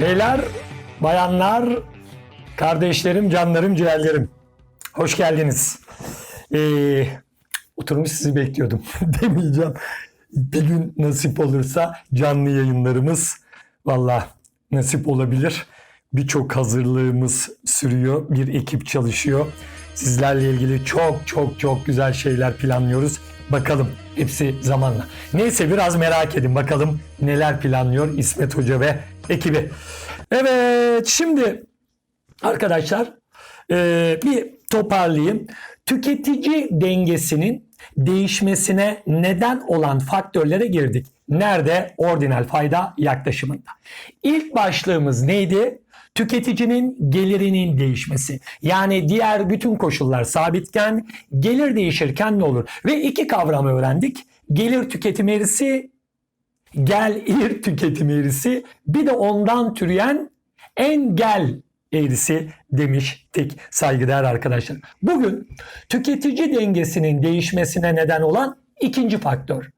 Beyler, bayanlar, kardeşlerim, canlarım, ciğerlerim. Hoş geldiniz. Ee, oturmuş sizi bekliyordum demeyeceğim. Bir gün nasip olursa canlı yayınlarımız valla nasip olabilir. Birçok hazırlığımız sürüyor. Bir ekip çalışıyor. Sizlerle ilgili çok çok çok güzel şeyler planlıyoruz. Bakalım hepsi zamanla. Neyse biraz merak edin bakalım neler planlıyor İsmet Hoca ve ekibi. Evet şimdi arkadaşlar e, bir toparlayayım. Tüketici dengesinin değişmesine neden olan faktörlere girdik. Nerede? Ordinal fayda yaklaşımında. İlk başlığımız neydi? Tüketicinin gelirinin değişmesi. Yani diğer bütün koşullar sabitken gelir değişirken ne olur? Ve iki kavramı öğrendik. Gelir tüketim eğrisi, gelir tüketim eğrisi, bir de ondan türeyen engel eğrisi demiştik saygıdeğer arkadaşlar. Bugün tüketici dengesinin değişmesine neden olan ikinci faktör.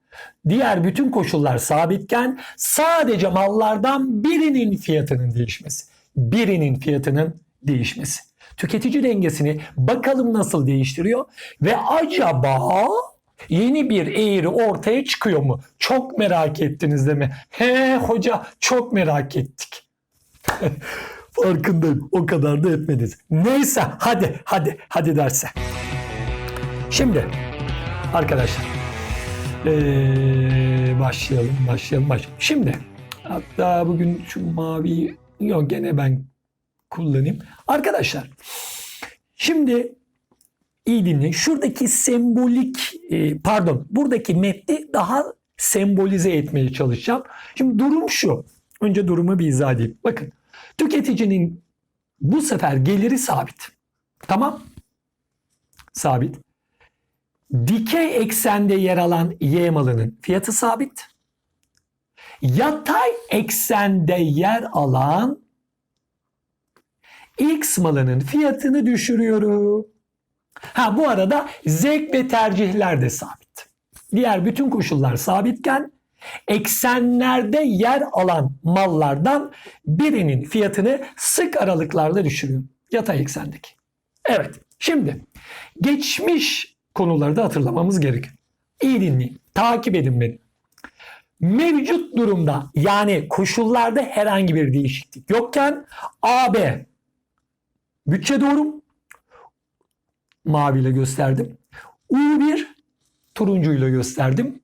Diğer bütün koşullar sabitken sadece mallardan birinin fiyatının değişmesi. Birinin fiyatının değişmesi. Tüketici dengesini bakalım nasıl değiştiriyor ve acaba yeni bir eğri ortaya çıkıyor mu? Çok merak ettiniz değil mi? He hoca çok merak ettik. Farkındayım. O kadar da etmediniz. Neyse hadi hadi hadi derse. Şimdi arkadaşlar ee, başlayalım başlayalım başlayalım. Şimdi hatta bugün şu mavi yok gene ben kullanayım. Arkadaşlar şimdi iyi dinleyin. Şuradaki sembolik e, pardon buradaki metni daha sembolize etmeye çalışacağım. Şimdi durum şu. Önce durumu bir izah edeyim. Bakın tüketicinin bu sefer geliri sabit. Tamam. Sabit. Dikey eksende yer alan Y malının fiyatı sabit. Yatay eksende yer alan X malının fiyatını düşürüyorum. Ha bu arada zevk ve tercihler de sabit. Diğer bütün koşullar sabitken eksenlerde yer alan mallardan birinin fiyatını sık aralıklarla düşürüyorum. Yatay eksendeki. Evet. Şimdi geçmiş konuları da hatırlamamız gerekiyor. İyi dinleyin. Takip edin beni. Mevcut durumda yani koşullarda herhangi bir değişiklik yokken AB bütçe doğru maviyle gösterdim. U1 turuncuyla gösterdim.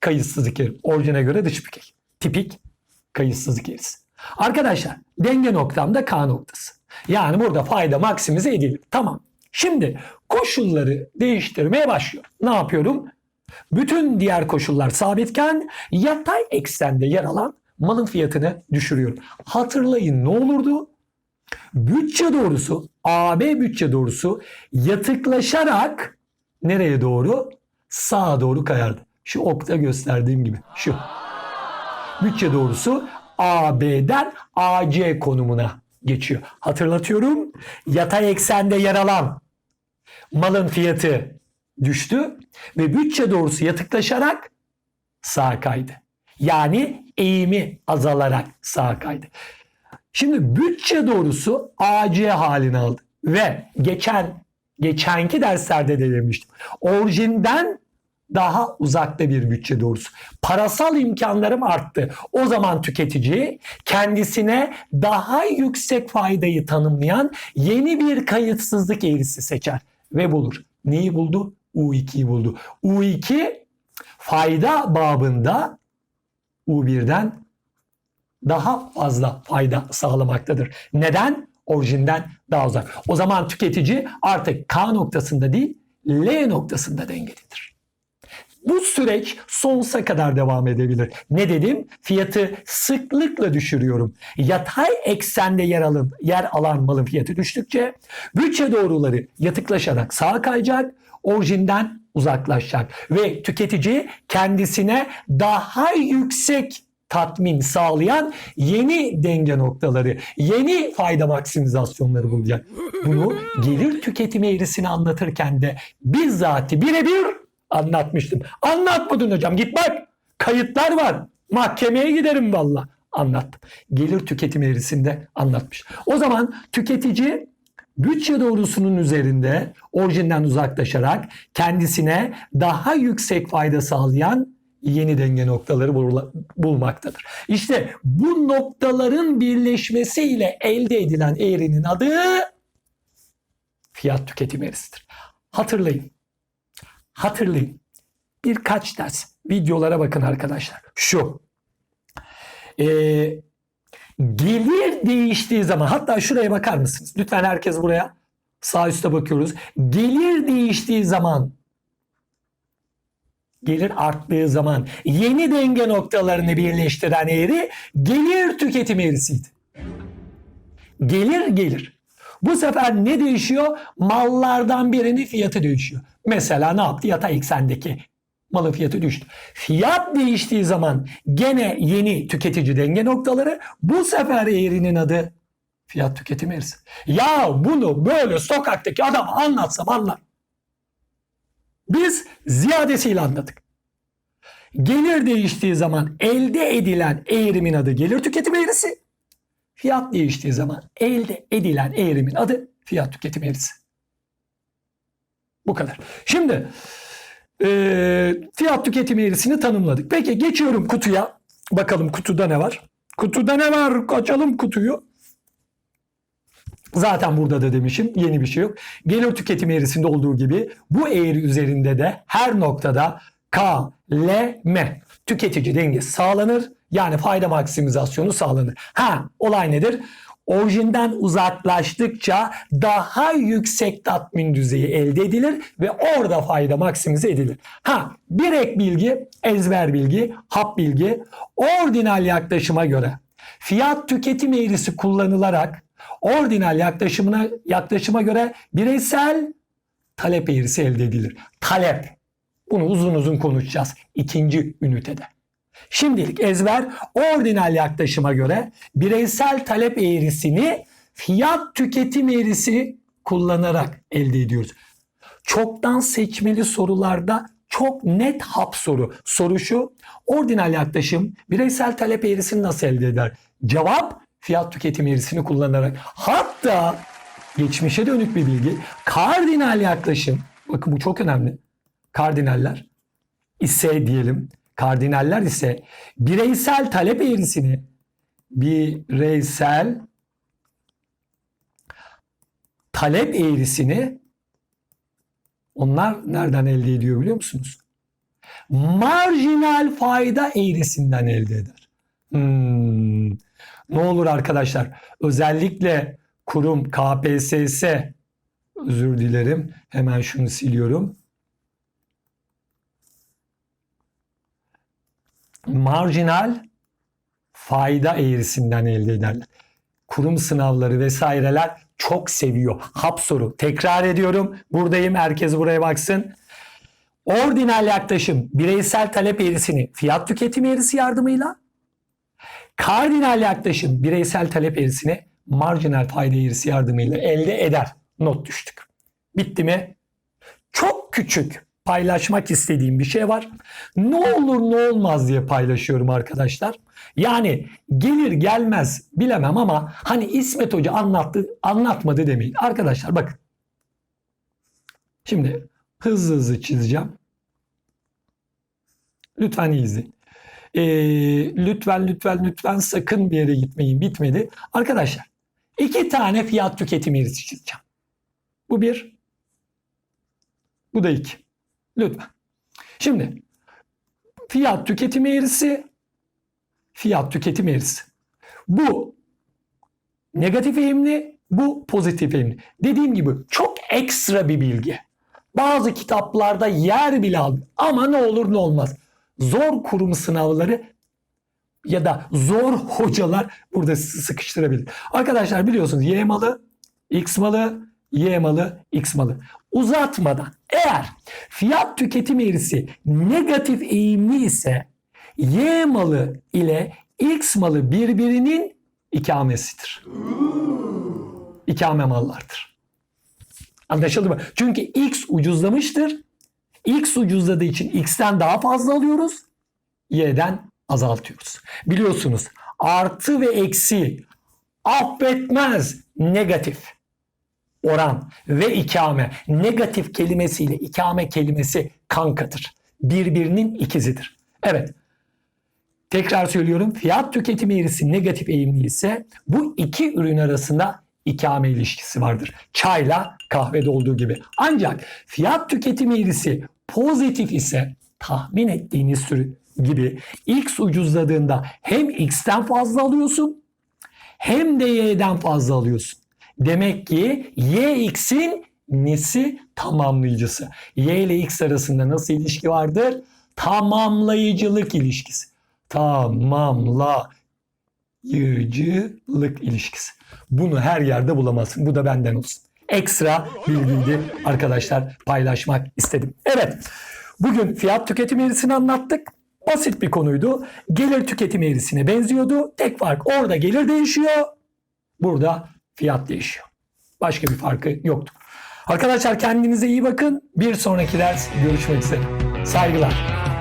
Kayıtsızlık eğrisi. Orijine göre dış bükey. Tipik kayıtsızlık eğrisi. Arkadaşlar denge noktamda K noktası. Yani burada fayda maksimize edilir. Tamam. Şimdi koşulları değiştirmeye başlıyor. Ne yapıyorum? Bütün diğer koşullar sabitken yatay eksende yer alan malın fiyatını düşürüyorum. Hatırlayın ne olurdu? Bütçe doğrusu, AB bütçe doğrusu yatıklaşarak nereye doğru? Sağa doğru kayardı. Şu okta gösterdiğim gibi. Şu. Bütçe doğrusu AB'den AC konumuna geçiyor. Hatırlatıyorum. Yatay eksende yer alan malın fiyatı düştü ve bütçe doğrusu yatıklaşarak sağa kaydı. Yani eğimi azalarak sağa kaydı. Şimdi bütçe doğrusu AC halini aldı ve geçen geçenki derslerde de demiştim. Orijinden daha uzakta bir bütçe doğrusu. Parasal imkanlarım arttı. O zaman tüketici kendisine daha yüksek faydayı tanımlayan yeni bir kayıtsızlık eğrisi seçer ve bulur. Neyi buldu? U2'yi buldu. U2 fayda babında U1'den daha fazla fayda sağlamaktadır. Neden? Orijinden daha uzak. O zaman tüketici artık K noktasında değil L noktasında dengelidir. Bu süreç sonsuza kadar devam edebilir. Ne dedim? Fiyatı sıklıkla düşürüyorum. Yatay eksende yer alan, yer alan malın fiyatı düştükçe bütçe doğruları yatıklaşarak sağa kayacak, orijinden uzaklaşacak ve tüketici kendisine daha yüksek tatmin sağlayan yeni denge noktaları, yeni fayda maksimizasyonları bulacak. Bunu gelir tüketimi eğrisini anlatırken de bizzati birebir anlatmıştım. Anlatmadın hocam git bak kayıtlar var. Mahkemeye giderim valla. anlattım. Gelir tüketim eğrisinde anlatmış. O zaman tüketici bütçe doğrusunun üzerinde orijinden uzaklaşarak kendisine daha yüksek fayda sağlayan yeni denge noktaları bul- bulmaktadır. İşte bu noktaların birleşmesiyle elde edilen eğrinin adı fiyat tüketim eğrisidir. Hatırlayın. Hatırlayın. Birkaç ders videolara bakın arkadaşlar. Şu. Ee, gelir değiştiği zaman hatta şuraya bakar mısınız? Lütfen herkes buraya sağ üstte bakıyoruz. Gelir değiştiği zaman gelir arttığı zaman yeni denge noktalarını birleştiren eğri gelir tüketim eğrisiydi. Gelir gelir. Bu sefer ne değişiyor? Mallardan birinin fiyatı değişiyor. Mesela ne yaptı? Yatay eksendeki malın fiyatı düştü. Fiyat değiştiği zaman gene yeni tüketici denge noktaları bu sefer eğrinin adı fiyat tüketim eğrisi. Ya bunu böyle sokaktaki adam anlatsam anlar. Biz ziyadesiyle anladık. Gelir değiştiği zaman elde edilen eğrimin adı gelir tüketim eğrisi. Fiyat değiştiği zaman elde edilen eğrimin adı fiyat tüketim eğrisi. Bu kadar. Şimdi e, fiyat tüketim eğrisini tanımladık. Peki geçiyorum kutuya. Bakalım kutuda ne var? Kutuda ne var? Açalım kutuyu. Zaten burada da demişim yeni bir şey yok. Gelir tüketim eğrisinde olduğu gibi bu eğri üzerinde de her noktada K, L, M tüketici dengesi sağlanır. Yani fayda maksimizasyonu sağlanır. Ha olay nedir? Orijinden uzaklaştıkça daha yüksek tatmin düzeyi elde edilir ve orada fayda maksimize edilir. Ha bir ek bilgi, ezber bilgi, hap bilgi, ordinal yaklaşıma göre fiyat tüketim eğrisi kullanılarak ordinal yaklaşımına yaklaşıma göre bireysel talep eğrisi elde edilir. Talep. Bunu uzun uzun konuşacağız ikinci ünitede. Şimdilik ezber ordinal yaklaşıma göre bireysel talep eğrisini fiyat tüketim eğrisi kullanarak elde ediyoruz. Çoktan seçmeli sorularda çok net hap soru. Soru şu, ordinal yaklaşım bireysel talep eğrisini nasıl elde eder? Cevap fiyat tüketim eğrisini kullanarak. Hatta geçmişe dönük bir bilgi, kardinal yaklaşım, bakın bu çok önemli. Kardinaller ise diyelim, kardinaller ise bireysel talep eğrisini bireysel talep eğrisini onlar nereden elde ediyor biliyor musunuz? Marjinal fayda eğrisinden elde eder. Hmm. Ne olur arkadaşlar özellikle kurum KPSS özür dilerim hemen şunu siliyorum. Marjinal fayda eğrisinden elde ederler. Kurum sınavları vesaireler çok seviyor. Hap soru. Tekrar ediyorum. Buradayım. Herkes buraya baksın. Ordinal yaklaşım bireysel talep eğrisini fiyat tüketim eğrisi yardımıyla kardinal yaklaşım bireysel talep eğrisini marjinal fayda eğrisi yardımıyla elde eder. Not düştük. Bitti mi? Çok küçük paylaşmak istediğim bir şey var. Ne olur ne olmaz diye paylaşıyorum arkadaşlar. Yani gelir gelmez bilemem ama hani İsmet Hoca anlattı anlatmadı demeyin. Arkadaşlar bakın. Şimdi hızlı hızlı çizeceğim. Lütfen iyi izleyin. Ee, lütfen lütfen lütfen sakın bir yere gitmeyin. Bitmedi. Arkadaşlar iki tane fiyat tüketim eğrisi çizeceğim. Bu bir. Bu da iki. Lütfen. Şimdi fiyat tüketim eğrisi fiyat tüketim eğrisi. Bu negatif eğimli, bu pozitif eğimli. Dediğim gibi çok ekstra bir bilgi. Bazı kitaplarda yer bile aldı. Ama ne olur ne olmaz. Zor kurum sınavları ya da zor hocalar burada sıkıştırabilir. Arkadaşlar biliyorsunuz Y malı, X malı, Y malı, X malı. Uzatmadan eğer fiyat tüketim eğrisi negatif eğimli ise Y malı ile X malı birbirinin ikamesidir. İkame mallardır. Anlaşıldı mı? Çünkü X ucuzlamıştır. X ucuzladığı için X'ten daha fazla alıyoruz. Y'den azaltıyoruz. Biliyorsunuz artı ve eksi affetmez negatif oran ve ikame negatif kelimesiyle ikame kelimesi kankadır. Birbirinin ikizidir. Evet. Tekrar söylüyorum. Fiyat tüketim eğrisi negatif eğimli ise bu iki ürün arasında ikame ilişkisi vardır. Çayla kahvede olduğu gibi. Ancak fiyat tüketim eğrisi pozitif ise tahmin ettiğiniz sürü gibi X ucuzladığında hem X'ten fazla alıyorsun hem de Y'den fazla alıyorsun. Demek ki Y X'in nesi tamamlayıcısı. Y ile X arasında nasıl ilişki vardır? Tamamlayıcılık ilişkisi. Tamamlayıcılık ilişkisi. Bunu her yerde bulamazsın. Bu da benden olsun. Ekstra bilgiydi arkadaşlar paylaşmak istedim. Evet. Bugün fiyat tüketim eğrisini anlattık. Basit bir konuydu. Gelir tüketim eğrisine benziyordu. Tek fark orada gelir değişiyor. Burada fiyat değişiyor. Başka bir farkı yoktu. Arkadaşlar kendinize iyi bakın. Bir sonraki ders görüşmek üzere. Saygılar.